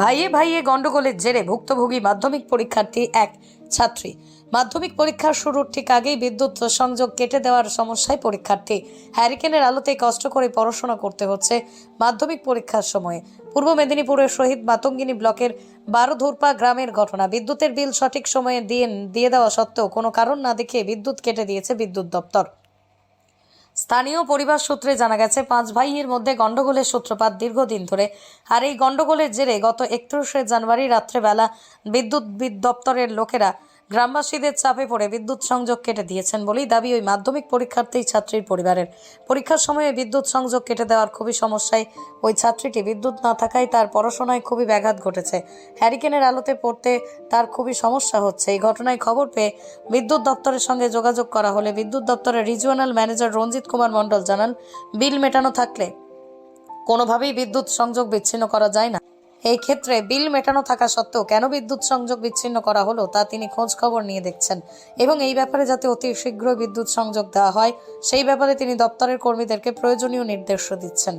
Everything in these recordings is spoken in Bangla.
ভাইয়ে ভাইয়ে গন্ডগোলের জেরে ভুক্তভোগী মাধ্যমিক পরীক্ষার্থী এক ছাত্রী। মাধ্যমিক পরীক্ষার শুরুর ঠিক আগেই বিদ্যুৎ সংযোগ কেটে দেওয়ার সমস্যায় পরীক্ষার্থী হ্যারিকেনের আলোতে কষ্ট করে পড়াশোনা করতে হচ্ছে মাধ্যমিক পরীক্ষার সময়ে। পূর্ব মেদিনীপুরের শহীদ মাতঙ্গিনী ব্লকের বারোধুরপা গ্রামের ঘটনা। বিদ্যুতের বিল সঠিক সময়ে দিয়ে দিয়ে দেওয়া সত্ত্বেও কোনো কারণ না দেখে বিদ্যুৎ কেটে দিয়েছে বিদ্যুৎ দপ্তর। স্থানীয় পরিবার সূত্রে জানা গেছে, পাঁচ ভাইয়ের মধ্যে গন্ডগোলের সূত্রপাত দীর্ঘদিন ধরে। আর এই গন্ডগোলের জেরে গত একত্রিশে জানুয়ারি রাত্রেবেলা বিদ্যুৎ বিদ- দপ্তরের লোকেরা গ্রামবাসীদের চাপে পড়ে বিদ্যুৎ সংযোগ কেটে দিয়েছেন বলেই দাবি ওই মাধ্যমিক পরীক্ষার্থী ছাত্রীর পরিবারের। পরীক্ষার সময়ে বিদ্যুৎ সংযোগ কেটে দেওয়ার খুবই সমস্যায় ওই ছাত্রীটি বিদ্যুৎ না থাকায় তার পড়াশোনায় খুবই ব্যাঘাত ঘটেছে। হ্যারিকেনের আলোতে পড়তে তার খুবই সমস্যা হচ্ছে। এই ঘটনায় খবর পেয়ে বিদ্যুৎ দপ্তরের সঙ্গে যোগাযোগ করা হলে বিদ্যুৎ দপ্তরের রিজিওনাল ম্যানেজার রঞ্জিত কুমার মণ্ডল জানান, বিল মেটানো থাকলে কোনোভাবেই বিদ্যুৎ সংযোগ বিচ্ছিন্ন করা যায় না। এই ক্ষেত্রে বিল মেটানো থাকা সত্ত্বেও কেন বিদ্যুৎ সংযোগ বিচ্ছিন্ন করা হলো তা তিনি খোঁজ খবর নিয়ে দেখছেন। এবং এই ব্যাপারে যাতে অতি শীঘ্রই বিদ্যুৎ সংযোগ দেওয়া হয় সেই ব্যাপারে তিনি দপ্তরের কর্মীদেরকে প্রয়োজনীয় নির্দেশ দিচ্ছেন।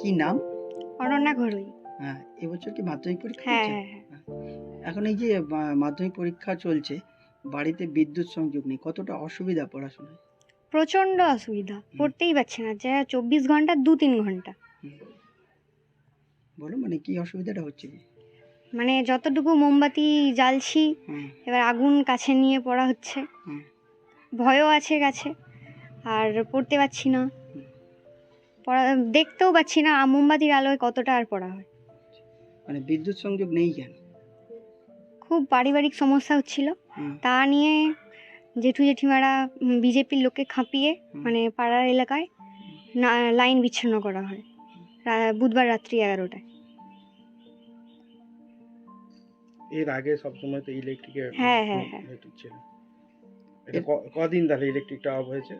কি নাম? অনন্যা ঘরুই। হ্যাঁ এবছর কি মাধ্যমিক পরীক্ষা হ্যাঁ হ্যাঁ হ্যাঁ। এখন এই যে মাধ্যমিক পরীক্ষা চলছে বাড়িতে বিদ্যুৎ সংযোগ নেই কতটা অসুবিধা পড়াশোনায়? প্রচণ্ড অসুবিধা পড়তেই পারছে না যা চব্বিশ ঘণ্টা দু তিন ঘণ্টা। বলো মানে কি অসুবিধাটা হচ্ছে? মানে যতটুকু মোমবাতি জ্বালছি এবার আগুন কাছে নিয়ে পড়া হচ্ছে। ভয়ও আছে কাছে আর পড়তে পারছি না। পড়া দেখতেও পাচ্ছি না মোমবাতির আলোয় কতটা আর পড়া হয়। মানে বিদ্যুৎ সংযোগ নেই কেন? খুব পারিবারিক সমস্যা হচ্ছিল। তা নিয়ে জেঠু জেঠিমারা বিজেপির লোককে খাঁপিয়ে মানে পাড়ার এলাকায় না লাইন বিচ্ছিন্ন করা হয়। বুধবার রাত্রি এগারোটায়। এর আগে সবসময় তো ইলেকট্রিকের হ্যাঁ, হ্যাঁ, হ্যাঁ। ছিল। কদিন তাহলে ইলেকট্রিকটা অফ হয়েছে?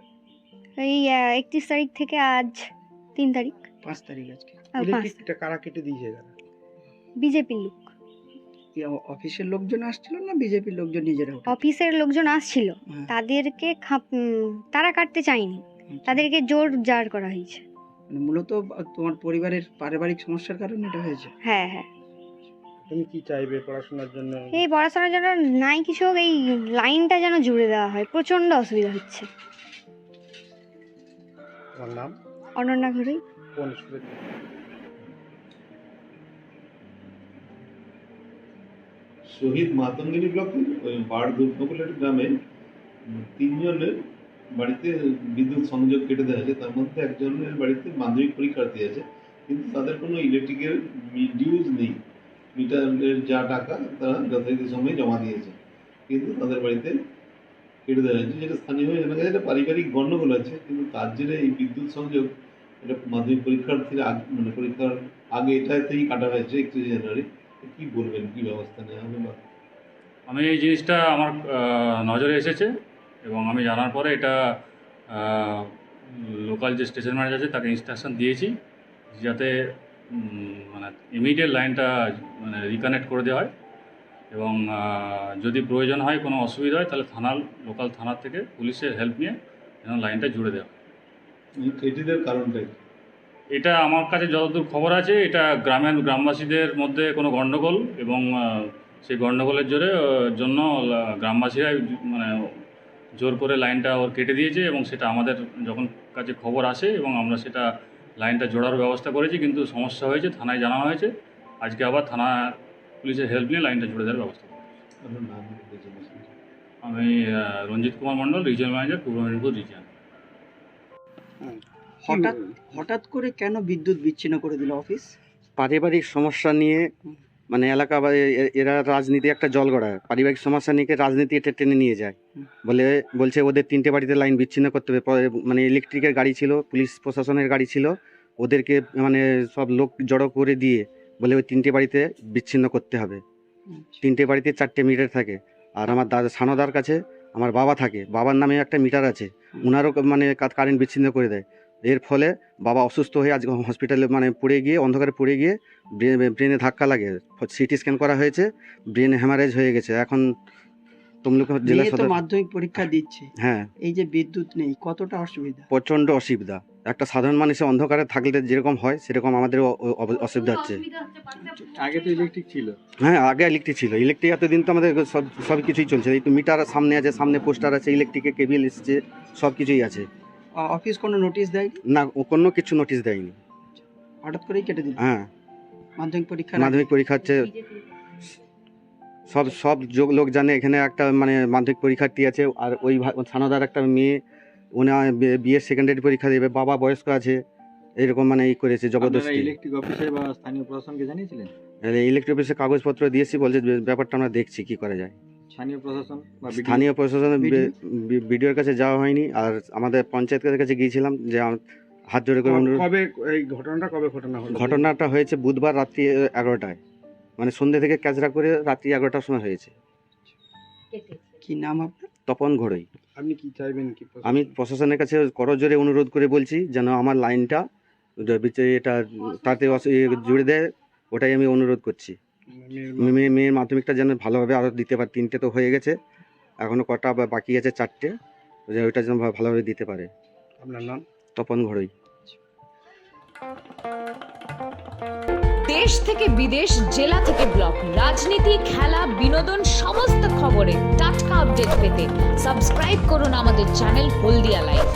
এই একত্রিশ তারিখ থেকে আজ তিন তারিখ। পাঁচ তারিখ আজকে। ইলেকট্রিকটা কারা কেটে দিয়েছে বিজেপির লোক। কি অফিসের লোকজন আসছিল না বিজেপির লোকজন নিজেরা অফিসের লোকজন আসছিল। হ্যাঁ, তাদেরকে খাপ তারা কাটতে চায়নি। আচ্ছা। তাদেরকে জোর জার করা হয়েছে। মানে মূলত তোমার পরিবারের পারিবারিক সমস্যার কারণে এটা হয়েছে? হ্যাঁ হ্যাঁ। তুমি কি চাইবে পড়াশোনার জন্য? এই পড়াশোনার জন্য নাই কিছু হোক এই লাইনটা যেন জুড়ে দেওয়া হয়। প্রচণ্ড অসুবিধা হচ্ছে। তোমার নাম? অনন্যা ঘরেই কোন স্কুলে? শহীদ মাতঙ্গিনী ব্লকের ওই বাড় দুর্গকুলের গ্রামে তিনজনের বাড়িতে বিদ্যুৎ সংযোগ কেটে দেওয়া হয়েছে। তার মধ্যে একজনের বাড়িতে মাধ্যমিক পরীক্ষার্থী আছে কিন্তু তাদের কোনো ইলেকট্রিকের ডিউজ নেই। মিটারের যা টাকা তারা যথাযথ সময়ে জমা দিয়েছে। কিন্তু তাদের বাড়িতে কেটে দেওয়া হয়েছে। যেটা স্থানীয়ভাবে জানা গেছে, এটা পারিবারিক গণ্ডগোল আছে। কিন্তু তার জেরে এই বিদ্যুৎ সংযোগ, এটা মাধ্যমিক পরীক্ষার্থীর মানে পরীক্ষার আগে এটাতেই কাটা হয়েছে, একত্রিশে জানুয়ারি। কি বলবেন? কি ব্যবস্থা নেওয়া হবে বা আমি এই জিনিসটা আমার নজরে এসেছে এবং আমি জানার পরে এটা লোকাল যে স্টেশন ম্যানেজার আছে তাকে ইনস্ট্রাকশন দিয়েছি যাতে মানে ইমিডিয়েট লাইনটা মানে রিকানেক্ট করে দেওয়া হয় এবং যদি প্রয়োজন হয় কোনো অসুবিধা হয় তাহলে থানার লোকাল থানার থেকে পুলিশের হেল্প নিয়ে যেন লাইনটা জুড়ে দেওয়া হয়। কারণটা? এটা আমার কাছে যতদূর খবর আছে এটা গ্রামের গ্রামবাসীদের মধ্যে কোনো গণ্ডগোল এবং সেই গণ্ডগোলের জোরে জন্য গ্রামবাসীরাই মানে জোর করে লাইনটা ওর কেটে দিয়েছে এবং সেটা আমাদের যখন কাছে খবর আসে এবং আমরা সেটা লাইনটা জোড়ার ব্যবস্থা করেছি কিন্তু সমস্যা হয়েছে থানায় জানানো হয়েছে। আজকে আবার থানা পুলিশের হেল্প নিয়ে লাইনটা জুড়ে দেওয়ার ব্যবস্থা। আমি Ranjit Kumar Mondal regional manager Purba Medinipur region হঠাৎ হঠাৎ করে কেন বিদ্যুৎ বিচ্ছিন্ন করে দিল অফিস? পারিবারিক সমস্যা নিয়ে মানে এলাকা এরা রাজনীতি একটা জল গড়ায়। পারিবারিক সমস্যা নিয়ে রাজনীতি এটা টেনে নিয়ে যায়। বলে বলছে ওদের তিনটে বাড়িতে লাইন বিচ্ছিন্ন করতে হবে। মানে ইলেকট্রিকের গাড়ি ছিল পুলিশ প্রশাসনের গাড়ি ছিল ওদেরকে মানে সব লোক জড়ো করে দিয়ে বলে ওই তিনটে বাড়িতে বিচ্ছিন্ন করতে হবে। তিনটে বাড়িতে চারটে মিটার থাকে। আর আমার দাদা সানোদার কাছে আমার বাবা থাকে। বাবার নামে একটা মিটার আছে। ওনারও মানে কারেন্ট বিচ্ছিন্ন করে দেয়। এর ফলে বাবা অসুস্থ হয়ে আজকে হসপিটালে মানে পড়ে গিয়ে অন্ধকারে পড়ে গিয়ে ব্রেনে ধাক্কা লাগে। সিটি স্ক্যান করা হয়েছে ব্রেন হ্যামারেজ হয়ে গেছে। এখন তমলুক জেলা সদর মাধ্যমিক পরীক্ষা দিচ্ছে। হ্যাঁ। এই যে বিদ্যুৎ নেই কতটা অসুবিধা? প্রচণ্ড অসুবিধা। একটা সাধারণ মানুষের অন্ধকারে থাকলে যেরকম হয় সেরকম আমাদের অসুবিধা হচ্ছে। আগে তো ইলেকট্রিক ছিল। হ্যাঁ আগে ইলেকট্রিক ছিল। ইলেকট্রিক এতদিন তো আমাদের সব সব কিছুই চলছে। এই তো মিটার সামনে আছে সামনে পোস্টার আছে ইলেকট্রিকের কেবিল এসছে সব কিছুই আছে। অফিস কোনো নোটিশ দেয়নি? না ও কোনো কিছু নোটিশ দেয়নি। হঠাৎ করেই কেটে দিল? হ্যাঁ। মাধ্যমিক পরীক্ষা মাধ্যমিক পরীক্ষা হচ্ছে সব সব যোগ- লোক জানে এখানে একটা মানে মাধ্যমিক পরীক্ষার্থী আছে আর ওই সানদার একটা মেয়ে উনি বিএস সেকেন্ডারি পরীক্ষা দেবে বাবা বয়স্ক আছে এরকম মানে ই করেছে জবরদস্তি। ইলেকট্রিক অফিসে বা স্থানীয় প্রশাসনকে জানিয়েছিলেন? ইলেকট্রিক অফিসে কাগজপত্র দিয়েছি বলছে ব্যাপারটা আমরা দেখছি কি করা যায়। স্থানীয় প্রশাসন স্থানীয় প্রশাসনের বিডিওর কাছে যাওয়া হয়নি আর আমাদের পঞ্চায়েতের কাছে গিয়েছিলাম যে হাত জোড়ে করে অনুরোধ কবে এই ঘটনাটা কবে ঘটনা হলো? ঘটনাটা হয়েছে বুধবার রাত্রি এগারোটায়। মানে সন্ধ্যে থেকে ক্যাচরা করে রাত্রি এগারোটার সময় হয়েছে। কি নাম আপনার? তপন ঘড়ই। আপনি কি চাইবেন কি আমি প্রশাসনের কাছে করজোরে অনুরোধ করে বলছি যেন আমার লাইনটা এটা তাতে জুড়ে দেয় ওটাই আমি অনুরোধ করছি। মেয়ে মেয়ের মাধ্যমিকটা যেন ভালোভাবে আরও দিতে পারে তিনটে তো হয়ে গেছে। এখনও কটা বাকি আছে চারটে যে ওইটা যেন ভালোভাবে দিতে পারে। আপনার নাম? তপন ঘড়ই। দেশ থেকে বিদেশ জেলা থেকে ব্লক রাজনীতি খেলা বিনোদন সমস্ত খবরে টাটকা আপডেট পেতে সাবস্ক্রাইব করুন আমাদের চ্যানেল হলদিয়া লাইভ।